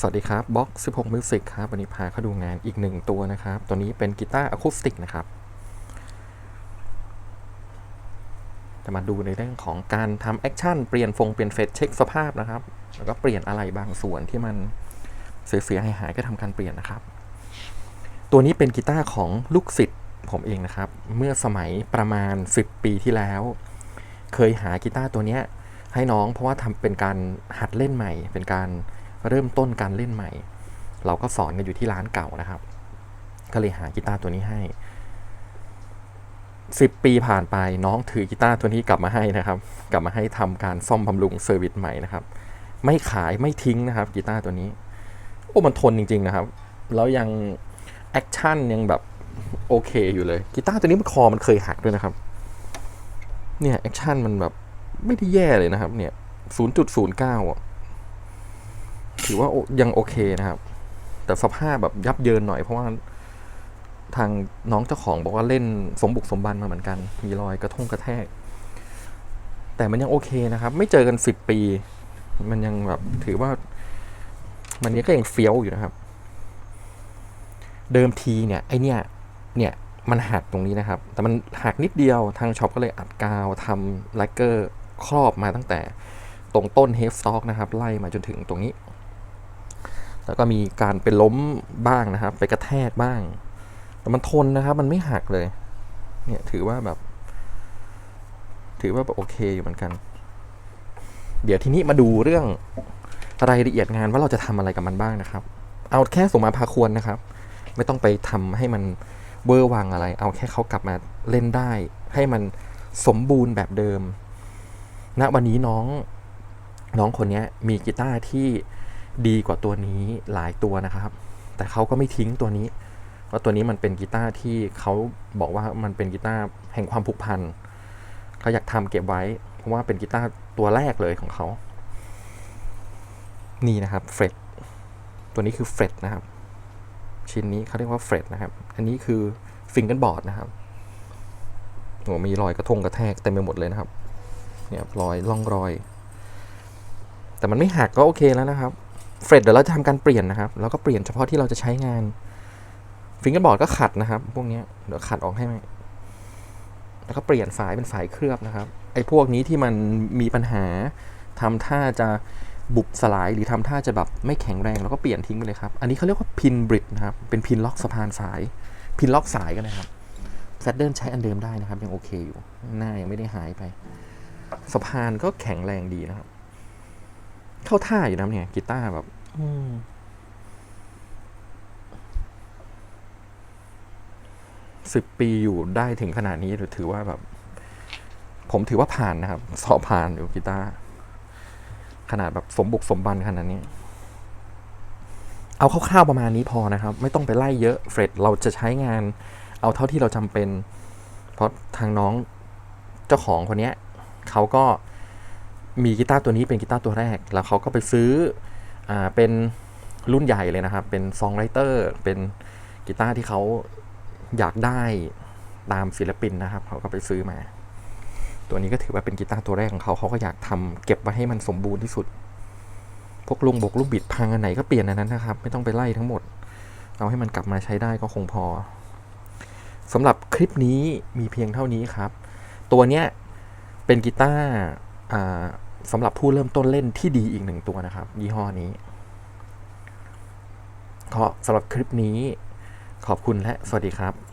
สวัสดีครับบ็อก16 Music ครับ วันนี้พาเข้าดูงานอีกหนึ่งตัวนะครับ ตัวนี้เป็นกีตาร์อะคูสติกนะครับจะมาดูในเรื่องของการทำแอคชั่น เปลี่ยนฟงเปลี่ยนเฟสเช็คสภาพนะครับ แล้วก็เปลี่ยนอะไรบางส่วนที่มันเสียหายก็ทำการเปลี่ยนนะครับ ตัวนี้เป็นกีตาร์ของลูกศิษย์ผมเองนะครับ เมื่อสมัยประมาณ 10 ปีที่แล้ว เคยหากีตาร์ตัวนี้ให้น้องเพราะว่าทำเป็นการหัดเล่นใหม่เป็นการ เริ่มต้นการเล่นใหม่ เราก็สอนกันอยู่ที่ร้านเก่านะครับ ก็เลยหากีตาร์ตัวนี้ให้ 10 ปีผ่านไปน้องถือกีตาร์ตัวนี้กลับมาให้นะครับ กลับมาให้ทำการซ่อมบำรุงเซอร์วิสใหม่นะครับ ไม่ขายไม่ทิ้งนะครับกีตาร์ตัวนี้ โอ้มันทนจริง ๆ นะครับ แล้วยังแอคชั่นยังแบบโอเคอยู่เลยกีตาร์ตัวนี้มันคอมันเคยหักด้วยนะครับ เนี่ยแอคชั่นมันแบบไม่ได้แย่เลยนะครับ เนี่ย 0.09อะ ถือว่ายังโอเคนะครับ แต่สภาพแบบยับเยินหน่อยเพราะว่าทางน้องเจ้าของบอกว่าเล่นสมบุกสมบันมาเหมือนกัน มีรอยกระทงกระแทก แต่มันยังโอเคนะครับ ไม่เจอกันสิบปี มันยังแบบถือว่า มันนี้ก็ยังเฟี้ยวอยู่นะครับ เดิมทีเนี่ย ไอเนี่ย เนี่ยมันหักตรงนี้นะครับ แต่มันหักนิดเดียวทางช็อปก็เลยอัดกาวทำไลเกอร์ครอบมาตั้งแต่ตรงต้นเฮฟสต็อกนะครับ ไล่มาจนถึงตรงนี้ แล้วก็มีการเป็นล้มบ้างนะครับ ไปกระแทกบ้าง แต่มันทนนะครับ มันไม่หักเลย เนี่ยถือว่าแบบ ถือว่าแบบโอเคอยู่เหมือนกัน เดี๋ยวทีนี้มาดูเรื่องรายละเอียดงานว่าเราจะทำอะไรกับมันบ้างนะครับ เอาแค่สมมาพาควรนะครับ ไม่ต้องไปทำให้มันเวอร์วังอะไร เอาแค่เขากลับมาเล่นได้ ให้มันสมบูรณ์แบบเดิมณวันนี้น้องน้องคนนี้มีกีตาร์ที่ ดีกว่าตัวนี้หลายตัวนะครับ แต่เขาก็ไม่ทิ้งตัวนี้เพราะตัวนี้มันเป็นกีตาร์ที่เขาบอกว่ามันเป็นกีตาร์แห่งความผูกพันเขาอยากทำเก็บไว้ เพราะว่าเป็นกีตาร์ตัวแรกเลยของเขา นี่นะครับเฟรดตัวนี้คือเฟรดนะครับ ชิ้นนี้เขาเรียกว่าเฟรดนะครับ อันนี้คือฟิงเกิลบอร์ดนะครับโอ้มีรอยกระทงกระแทกเต็มไปหมดเลยนะครับ เนี่ยรอยร่องรอย แต่มันไม่หักก็โอเคแล้วนะครับ เฟรดเดี๋ยวเราจะทำการเปลี่ยนนะครับ แล้วก็เปลี่ยนเฉพาะที่เราจะใช้งานฟิงเกิลบอร์ดก็ขัดนะครับ พวกนี้เดี๋ยวขัดออกให้ไหมแล้วก็เปลี่ยนสายเป็นสายเคลือบนะครับ ไอ้พวกนี้ที่มันมีปัญหาทำท่าจะบุบสลายหรือทำท่าจะแบบไม่แข็งแรงแล้วก็เปลี่ยนทิ้งไปเลยครับ อันนี้เขาเรียกว่าพินบริดนะครับ เป็นพินล็อกสะพานสาย พินล็อกสายกันนะครับแซดเดิลใช้อันเดิมได้นะครับ ยังโอเคอยู่ หน้ายังไม่ได้หายไป สะพานก็แข็งแรงดีนะครับ เข้าท่าอยู่นะเนี่ยกีตาร์แบบอืมสิบปีอยู่ได้ถึงขนาดนี้ถือว่าแบบ ผมถือว่าผ่านนะครับ สอบผ่านอยู่กีตาร์ขนาดแบบสมบุกสมบันขนาดนี้ เอาคร่าวๆประมาณนี้พอนะครับ ไม่ต้องไปไล่เยอะเฟรดเราจะใช้งาน เอาเท่าที่เราจำเป็น เพราะทางน้องเจ้าของคนเนี้ยเขาก็ มีกีตาร์ตัวนี้เป็นกีตาร์ตัวแรก แล้วเขาก็ไปซื้ออเป็นรุ่นใหญ่เลยนะครับ เป็นซองไรเตอร์ เป็นกีตาร์ที่เขาอยากได้ตามศิลปินนะครับ เขาก็ไปซื้อมา ตัวนี้ก็ถือว่าเป็นกีตาร์ตัวแรกของเขา เขาก็อยากทำเก็บไว้ให้มันสมบูรณ์ที่สุด พวกลุงบกลูกบิดพังอันไหนก็เปลี่ยนอันนั้นนะครับ ไม่ต้องไปไล่ทั้งหมด เอาให้มันกลับมาใช้ได้ก็คงพอสำหรับคลิปนี้มีเพียงเท่านี้ครับ ตัวเนี้ยเป็นกีตาร์ สำหรับผู้เริ่มต้นเล่นที่ดีอีกหนึ่งตัวนะครับ ยี่ห้อนี้ขอสำหรับคลิปนี้ขอบคุณและสวัสดีครับ